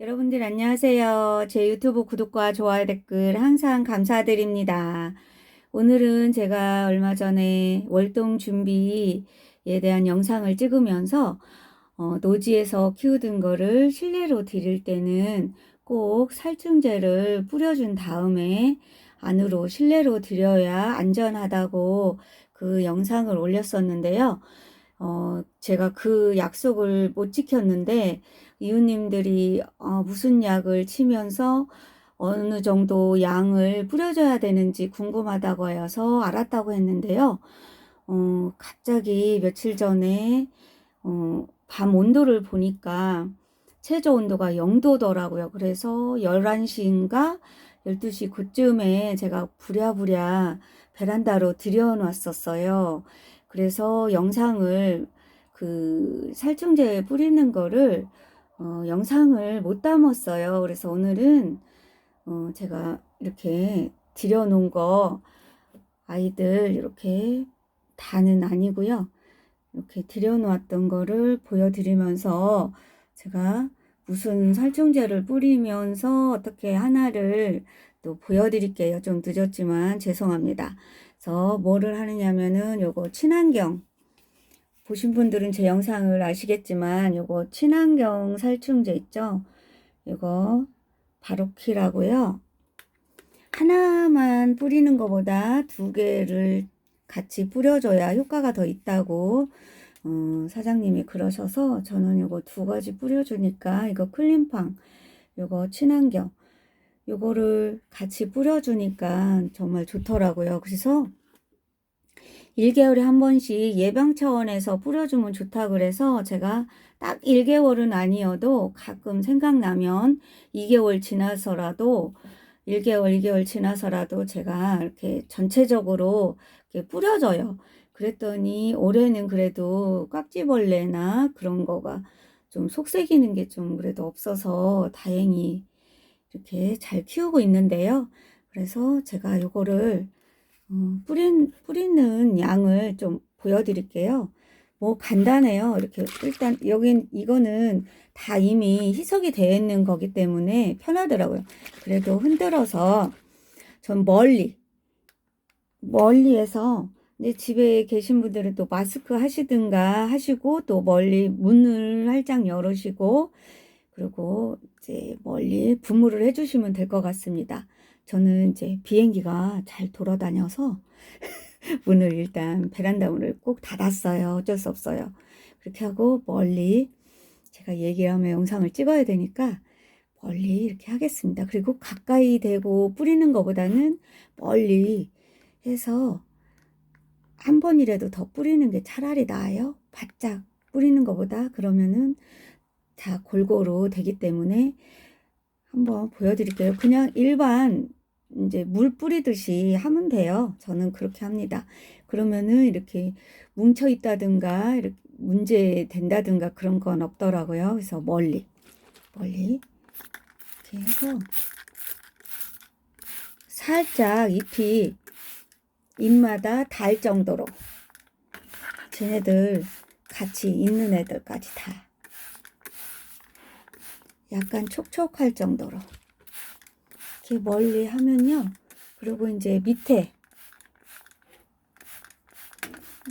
여러분들 안녕하세요. 제 유튜브 구독과 좋아요 댓글 항상 감사드립니다. 오늘은 제가 얼마 전에 월동 준비에 대한 영상을 찍으면서 어, 노지에서 키우던 거를 실내로 들일 때는 꼭 살충제를 뿌려준 다음에 안으로 실내로 들여야 안전하다고 그 영상을 올렸었는데요. 어, 제가 그 약속을 못 지켰는데 이웃님들이 어, 무슨 약을 치면서 어느 정도 양을 뿌려줘야 되는지 궁금하다고 하여서 알았다고 했는데요. 어, 갑자기 며칠 전에 어, 밤 온도를 보니까 최저 온도가 0도더라고요. 그래서 11시인가 12시 그쯤에 제가 부랴부랴 베란다로 들여놨었어요. 그래서 영상을 그 살충제 뿌리는 거를 어, 영상을 못 담았어요. 그래서 오늘은 어, 제가 이렇게 들여놓은 거 아이들 이렇게 다는 아니고요. 이렇게 들여놓았던 거를 보여드리면서 제가 무슨 살충제를 뿌리면서 어떻게 하나를 또 보여드릴게요. 좀 늦었지만 죄송합니다. 그래서 뭐를 하느냐면은 요거 친환경 보신 분들은 제 영상을 아시겠지만 요거 친환경 살충제 있죠? 이거 바로키라고요. 하나만 뿌리는 것보다 두 개를 같이 뿌려줘야 효과가 더 있다고 어, 사장님이 그러셔서 저는 요거 두 가지 뿌려주니까 이거 클린팡 요거 친환경 요거를 같이 뿌려주니까 정말 좋더라고요. 그래서 1개월에 한 번씩 예방 차원에서 뿌려주면 좋다 그래서 제가 딱 1개월은 아니어도 가끔 생각나면 2개월 지나서라도 1개월, 2개월 지나서라도 제가 이렇게 전체적으로 이렇게 뿌려줘요. 그랬더니 올해는 그래도 깍지벌레나 그런 거가 좀 속색이는 게 좀 그래도 없어서 다행히 이렇게 잘 키우고 있는데요. 그래서 제가 요거를 어, 뿌린, 뿌리는 양을 좀 보여드릴게요. 뭐 간단해요. 이렇게 일단 여긴 이거는 다 이미 희석이 되어 있는 거기 때문에 편하더라고요. 그래도 흔들어서 전 멀리 멀리에서 내 집에 계신 분들은 또 마스크 하시든가 하시고 또 멀리 문을 활짝 열으시고 그리고 이제 멀리 분무를 해주시면 될 것 같습니다. 저는 이제 비행기가 잘 돌아다녀서 문을 일단 베란다 문을 꼭 닫았어요. 어쩔 수 없어요. 그렇게 하고 멀리 제가 얘기를 하면 영상을 찍어야 되니까 멀리 이렇게 하겠습니다. 그리고 가까이 대고 뿌리는 것보다는 멀리 해서 한 번이라도 더 뿌리는 게 차라리 나아요. 바짝 뿌리는 것보다 그러면은 다 골고루 되기 때문에 한번 보여드릴게요. 그냥 일반 이제 물 뿌리듯이 하면 돼요. 저는 그렇게 합니다. 그러면은 이렇게 뭉쳐 있다든가 이렇게 문제 된다든가 그런 건 없더라고요. 그래서 멀리 멀리 이렇게 해서 살짝 잎이 잎마다 닿을 정도로 쟤네들 같이 있는 애들까지 다 약간 촉촉할 정도로 이렇게 멀리 하면요. 그리고 이제 밑에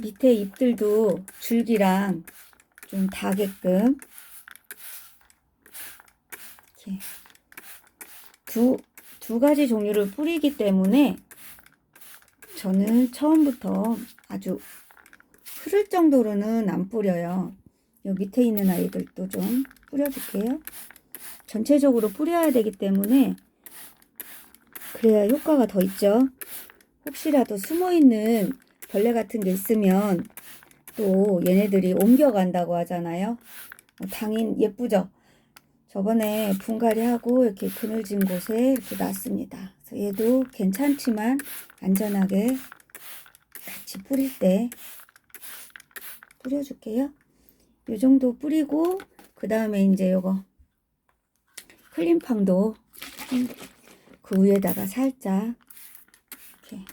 밑에 잎들도 줄기랑 좀 닿게끔 이렇게 두, 두 가지 종류를 뿌리기 때문에 저는 처음부터 아주 흐를 정도로는 안 뿌려요. 여기 밑에 있는 아이들도 좀 뿌려줄게요. 전체적으로 뿌려야 되기 때문에 그래야 효과가 더 있죠. 혹시라도 숨어 있는 벌레 같은 게 있으면 또 얘네들이 옮겨간다고 하잖아요. 당인 예쁘죠? 저번에 분갈이 하고 이렇게 그늘진 곳에 이렇게 놨습니다. 그래서 얘도 괜찮지만 안전하게 같이 뿌릴 때 뿌려줄게요. 이 정도 뿌리고 그 다음에 이제 요거 클린팡도 그 위에다가 살짝 이렇게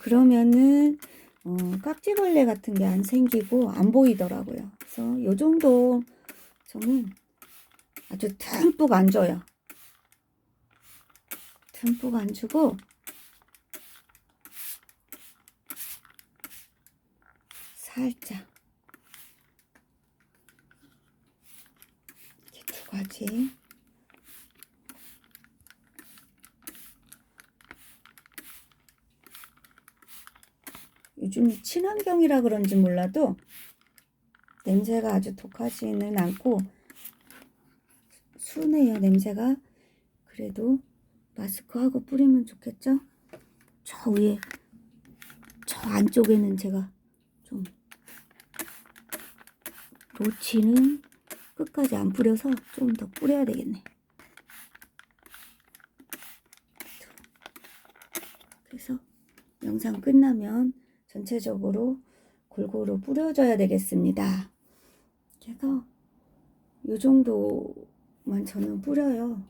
그러면은 어, 깍지벌레 같은 게 안 생기고 안 보이더라고요. 그래서 요 정도 저는 아주 듬뿍 안 줘요. 듬뿍 안 주고 살짝 이렇게 두 가지 요즘 친환경이라 그런지 몰라도 냄새가 아주 독하지는 않고 순해요 냄새가 그래도 마스크하고 뿌리면 좋겠죠? 저 위에 저 안쪽에는 제가 좀 로치는 끝까지 안 뿌려서 좀 더 뿌려야 되겠네. 그래서 영상 끝나면 전체적으로 골고루 뿌려줘야 되겠습니다. 그래서 이 정도만 저는 뿌려요.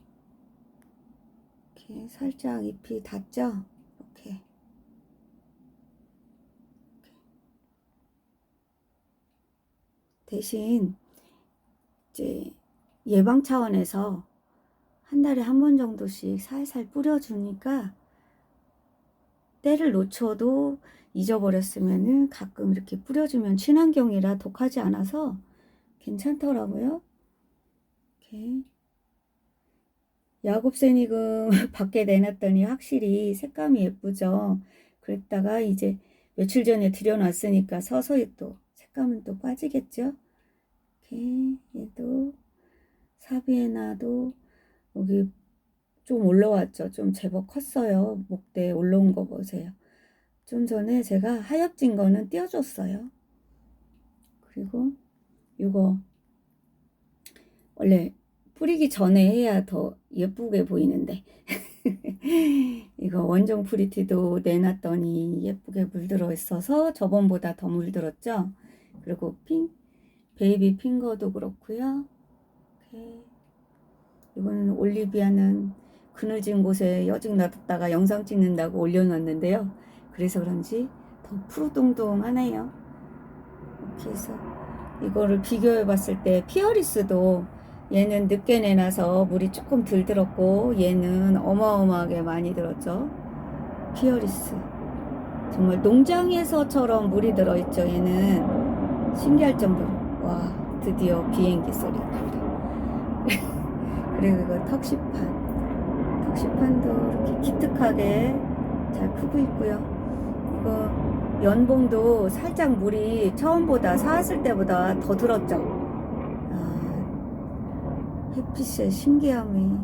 이렇게 살짝 잎이 닿죠? 이렇게. 대신 이제 예방 차원에서 한 달에 한 번 정도씩 살살 뿌려주니까 때를 놓쳐도 잊어버렸으면은 가끔 이렇게 뿌려주면 친환경이라 독하지 않아서 괜찮더라고요. 이렇게 야곱새니금 밖에 내놨더니 확실히 색감이 예쁘죠. 그랬다가 이제 며칠 전에 들여놨으니까 서서히 또 색감은 또 빠지겠죠. 이렇게 얘도 사비에나도 여기 좀 올라왔죠. 좀 제법 컸어요. 목대 올라온 거 보세요. 좀 전에 제가 하엽진 거는 띄워줬어요. 그리고 이거 원래 뿌리기 전에 해야 더 예쁘게 보이는데 이거 원종 프리티도 내놨더니 예쁘게 물들어 있어서 저번보다 더 물들었죠. 그리고 핑 베이비 핑거도 그렇고요. 이거는 올리비아는 그늘진 곳에 여직 놔뒀다가 영상 찍는다고 올려놨는데요. 그래서 그런지 더 푸르동동하네요. 이렇게 해서 이거를 비교해 봤을 때 피어리스도 얘는 늦게 내놔서 물이 조금 덜 들었고 얘는 어마어마하게 많이 들었죠. 피어리스 정말 농장에서처럼 물이 들어있죠. 얘는 신기할 정도로 와 드디어 비행기 소리 난다. 그리고 이거 턱시판 턱시판도 이렇게 기특하게 잘 크고 있고요. 이거 연봉도 살짝 물이 처음보다 사왔을 때보다 더 들었죠. 아, 햇빛의 신기함이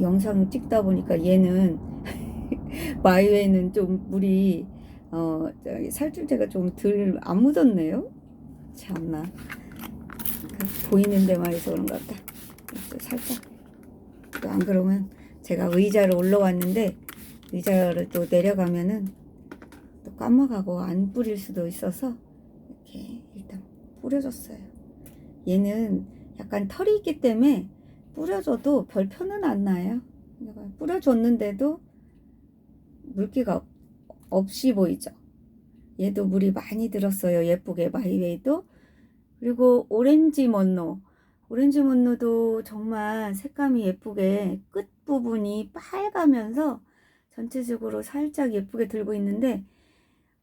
영상 찍다 보니까 얘는 마이웨이는 좀 물이 어 살줄제가 좀 덜 안 묻었네요. 참나 보이는 데만 해서 그런가 보다. 살짝 또 안 그러면 제가 의자를 올라왔는데 의자를 또 내려가면은 또 까먹하고 안 뿌릴 수도 있어서 이렇게 일단 뿌려줬어요. 얘는 약간 털이 있기 때문에 뿌려줘도 별 표는 안 나요. 뿌려줬는데도 물기가 없, 없이 보이죠. 얘도 물이 많이 들었어요. 예쁘게 마이웨이도. 그리고 오렌지 먼노. 오렌지 먼노도 정말 색감이 예쁘게 끝부분이 빨가면서 전체적으로 살짝 예쁘게 들고 있는데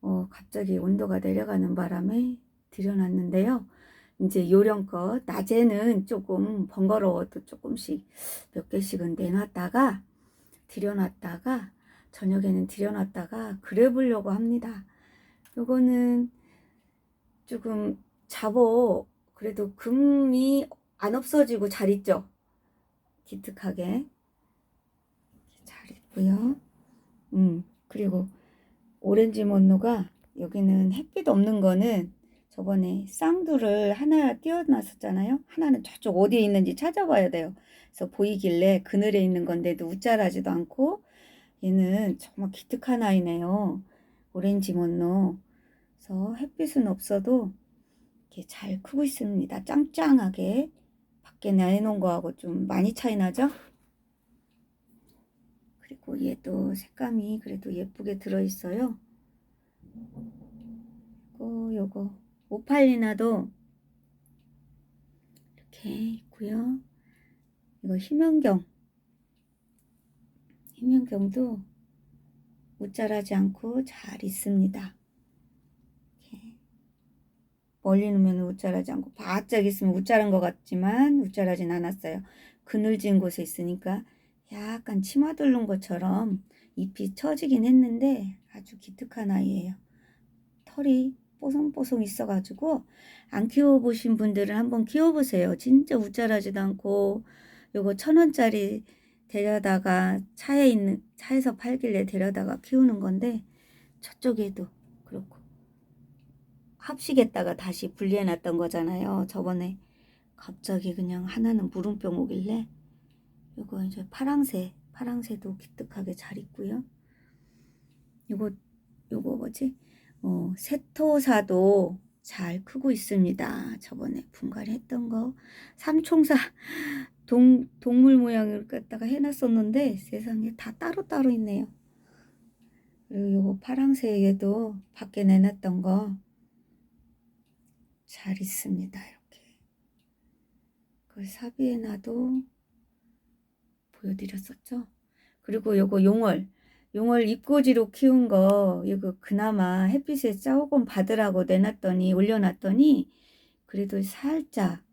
어, 갑자기 온도가 내려가는 바람에 들여놨는데요. 이제 요령껏 낮에는 조금 번거로워도 조금씩 몇 개씩은 내놨다가 들여놨다가 저녁에는 들여놨다가 그래 보려고 합니다. 요거는 조금 잡어 그래도 금이 안 없어지고 잘 있죠. 기특하게 잘 있고요. 음 그리고 오렌지 먼노가 여기는 햇빛 없는 거는 저번에 쌍두를 하나 띄워놨었잖아요. 하나는 저쪽 어디에 있는지 찾아봐야 돼요. 그래서 보이길래 그늘에 있는 건데도 우짜라지도 않고 얘는 정말 기특한 아이네요. 오렌지 먼노. 그래서 햇빛은 없어도 이렇게 잘 크고 있습니다. 짱짱하게 밖에 내놓은 거하고 좀 많이 차이 나죠? 그리고 얘도 색감이 그래도 예쁘게 들어있어요. 그리고 요거 오팔리나도 이렇게 있고요. 이거 희명경. 희명경도 웃자라지 않고 잘 있습니다. 멀리 놓으면 웃자라지 않고 바짝 있으면 웃자란 것 같지만 웃자라진 않았어요. 그늘진 곳에 있으니까 약간 치마 들른 것처럼 잎이 처지긴 했는데 아주 기특한 아이예요. 털이 뽀송뽀송 있어가지고 안 키워보신 분들은 한번 키워보세요. 진짜 웃자라지도 않고 요거 천 원짜리 데려다가 차에 있는 차에서 팔길래 데려다가 키우는 건데 저쪽에도 그렇고 합식했다가 다시 분리해놨던 거잖아요. 저번에 갑자기 그냥 하나는 물음병 오길래 요거 이제 파랑새 파랑새도 기특하게 잘 있고요. 요거 요거 뭐지? 어, 세토사도 잘 크고 있습니다. 저번에 분갈이 했던 거. 삼총사 동, 동물 모양을 갖다가 해놨었는데 세상에 다 따로따로 있네요. 그리고 요거 파랑새에도 밖에 내놨던 거 잘 있습니다. 이렇게. 그 사비에나도 보여드렸었죠. 그리고 요거 용월. 용월 입꼬지로 키운 거 이거 그나마 햇빛에 조금 받으라고 내놨더니 올려놨더니 그래도 살짝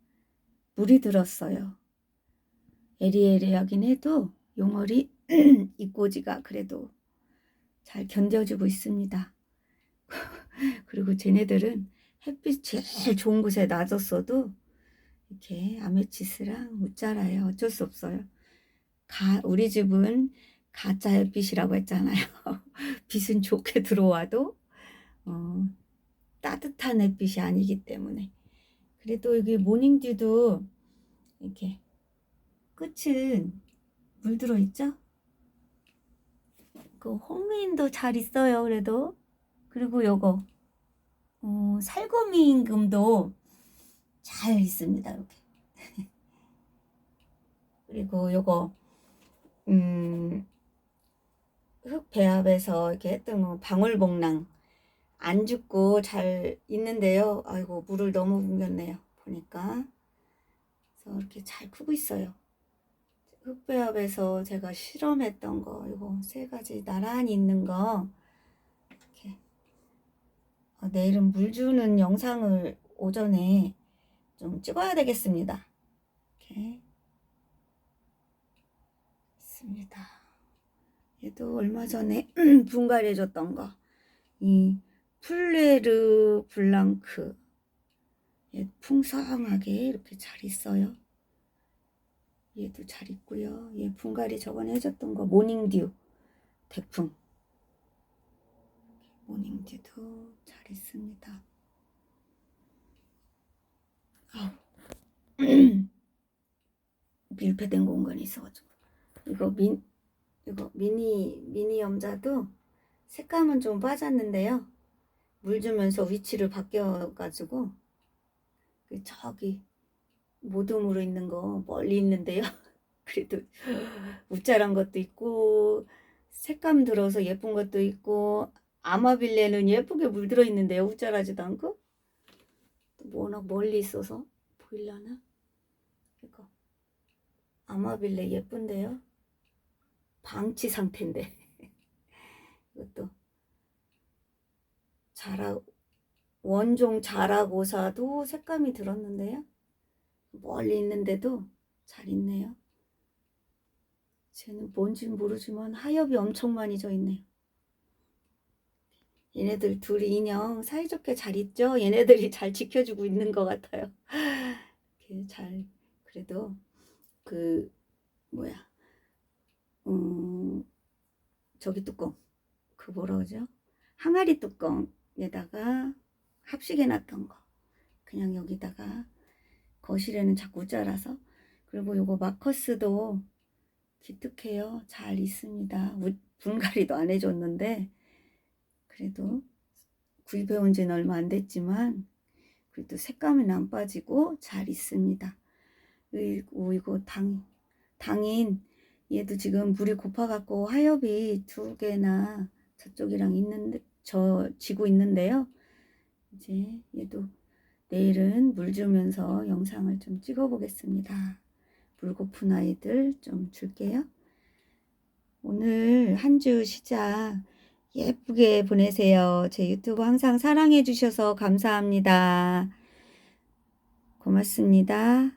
물이 들었어요. 에리에리하긴 해도 용월이 입꼬지가 그래도 잘 견뎌주고 있습니다. 그리고 쟤네들은 햇빛 제일 좋은 곳에 놔뒀어도 이렇게 아메치스랑 웃자라요. 어쩔 수 없어요. 가, 우리 집은 가짜 햇빛이라고 했잖아요. 빛은 좋게 들어와도 어, 따뜻한 햇빛이 아니기 때문에 그래도 여기 모닝듀도 이렇게 끝은 물 들어 있죠? 그 홍미인도 잘 있어요. 그래도 그리고 요거 어, 살구미 임금도 잘 있습니다. 이렇게 그리고 요거 음. 흙 배합에서 이렇게 했던 거 방울복랑 안 죽고 잘 있는데요. 아이고 물을 너무 옮겼네요. 보니까 그래서 이렇게 잘 크고 있어요. 흙 배합에서 제가 실험했던 거 이거 세 가지 나란히 있는 거 이렇게 어, 내일은 물 주는 영상을 오전에 좀 찍어야 되겠습니다. 이렇게 있습니다. 얘도 얼마 전에 분갈이 해줬던 거. 이 플레르 블랑크. 얘 풍성하게 이렇게 잘 있어요. 얘도 잘 있고요. 얘 분갈이 저번에 해줬던 거 모닝듀 대풍. 모닝듀도 잘 있습니다. 밀폐된 공간이 있어가지고 이거 민 이거 미니 미니 염자도 색감은 좀 빠졌는데요. 물 주면서 위치를 바뀌어가지고 그 저기 모둠으로 있는 거 멀리 있는데요. 그래도 우짜란 것도 있고 색감 들어서 예쁜 것도 있고 아마빌레는 예쁘게 물들어 있는데요. 우짜라지도 않고 또 워낙 멀리 있어서 보일려나? 이거 아마빌레 예쁜데요. 방치 상태인데 이것도 자라 원종 자라고사도 색감이 들었는데요. 멀리 있는데도 잘 있네요. 쟤는 뭔지 모르지만 하엽이 엄청 많이 져 있네요. 얘네들 둘이 인형 사이좋게 잘 있죠? 얘네들이 잘 지켜주고 있는 것 같아요. 잘 그래도 그 뭐야 음, 저기 뚜껑. 그 뭐라 그러죠? 항아리 뚜껑에다가 합식해 놨던 거. 그냥 여기다가 거실에는 자꾸 자라서. 그리고 요거 마커스도 기특해요. 잘 있습니다. 우- 분갈이도 안 해줬는데 그래도 구입해 온 지는 얼마 안 됐지만 그래도 색감은 안 빠지고 잘 있습니다. 이거 당 당인 얘도 지금 물이 고파갖고 하엽이 두 개나 저쪽이랑 있는데 저 지고 있는데요. 이제 얘도 내일은 물 주면서 영상을 좀 찍어 보겠습니다. 물 고픈 아이들 좀 줄게요. 오늘 한 주 시작 예쁘게 보내세요. 제 유튜브 항상 사랑해 주셔서 감사합니다. 고맙습니다.